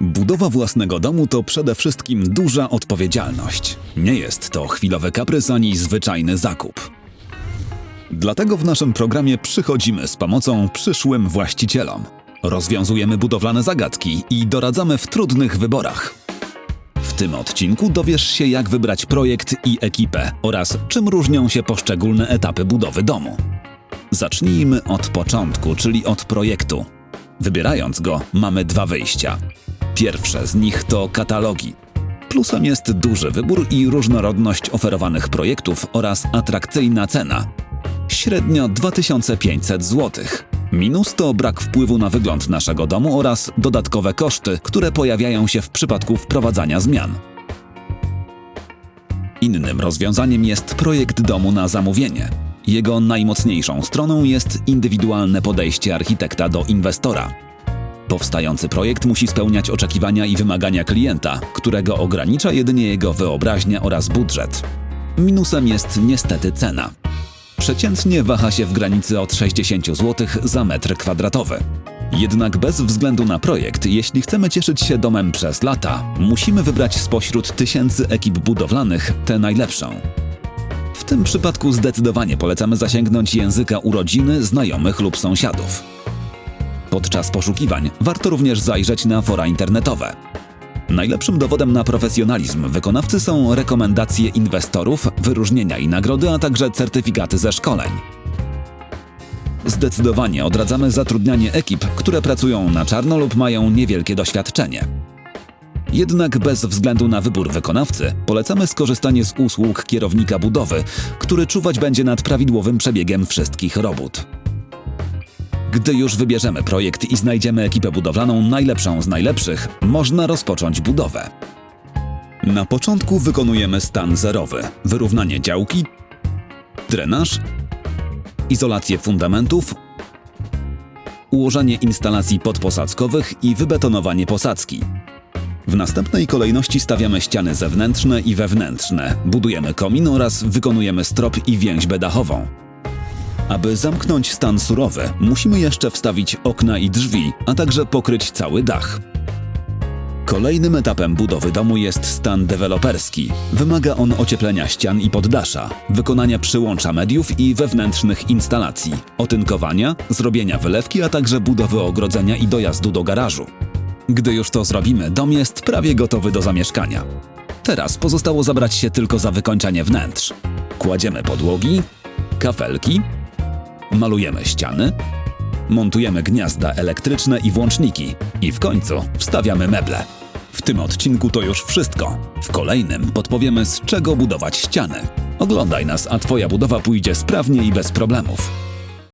Budowa własnego domu to przede wszystkim duża odpowiedzialność. Nie jest to chwilowy kaprys ani zwyczajny zakup. Dlatego w naszym programie przychodzimy z pomocą przyszłym właścicielom. Rozwiązujemy budowlane zagadki i doradzamy w trudnych wyborach. W tym odcinku dowiesz się, jak wybrać projekt i ekipę oraz czym różnią się poszczególne etapy budowy domu. Zacznijmy od początku, czyli od projektu. Wybierając go, mamy dwa wyjścia. Pierwsze z nich to katalogi. Plusem jest duży wybór i różnorodność oferowanych projektów oraz atrakcyjna cena. Średnio 2500 zł. Minus to brak wpływu na wygląd naszego domu oraz dodatkowe koszty, które pojawiają się w przypadku wprowadzania zmian. Innym rozwiązaniem jest projekt domu na zamówienie. Jego najmocniejszą stroną jest indywidualne podejście architekta do inwestora. Powstający projekt musi spełniać oczekiwania i wymagania klienta, którego ogranicza jedynie jego wyobraźnia oraz budżet. Minusem jest niestety cena. Przeciętnie waha się w granicy od 60 zł za metr kwadratowy. Jednak bez względu na projekt, jeśli chcemy cieszyć się domem przez lata, musimy wybrać spośród tysięcy ekip budowlanych tę najlepszą. W tym przypadku zdecydowanie polecamy zasięgnąć języka urodziny, znajomych lub sąsiadów. Podczas poszukiwań warto również zajrzeć na fora internetowe. Najlepszym dowodem na profesjonalizm wykonawcy są rekomendacje inwestorów, wyróżnienia i nagrody, a także certyfikaty ze szkoleń. Zdecydowanie odradzamy zatrudnianie ekip, które pracują na czarno lub mają niewielkie doświadczenie. Jednak bez względu na wybór wykonawcy, polecamy skorzystanie z usług kierownika budowy, który czuwać będzie nad prawidłowym przebiegiem wszystkich robót. Gdy już wybierzemy projekt i znajdziemy ekipę budowlaną najlepszą z najlepszych, można rozpocząć budowę. Na początku wykonujemy stan zerowy, wyrównanie działki, drenaż, izolację fundamentów, ułożenie instalacji podposadzkowych i wybetonowanie posadzki. W następnej kolejności stawiamy ściany zewnętrzne i wewnętrzne, budujemy komin oraz wykonujemy strop i więźbę dachową. Aby zamknąć stan surowy, musimy jeszcze wstawić okna i drzwi, a także pokryć cały dach. Kolejnym etapem budowy domu jest stan deweloperski. Wymaga on ocieplenia ścian i poddasza, wykonania przyłącza mediów i wewnętrznych instalacji, otynkowania, zrobienia wylewki, a także budowy ogrodzenia i dojazdu do garażu. Gdy już to zrobimy, dom jest prawie gotowy do zamieszkania. Teraz pozostało zabrać się tylko za wykończenie wnętrz. Kładziemy podłogi, kafelki, malujemy ściany, montujemy gniazda elektryczne i włączniki i w końcu wstawiamy meble. W tym odcinku to już wszystko. W kolejnym podpowiemy z czego budować ściany. Oglądaj nas, a Twoja budowa pójdzie sprawnie i bez problemów.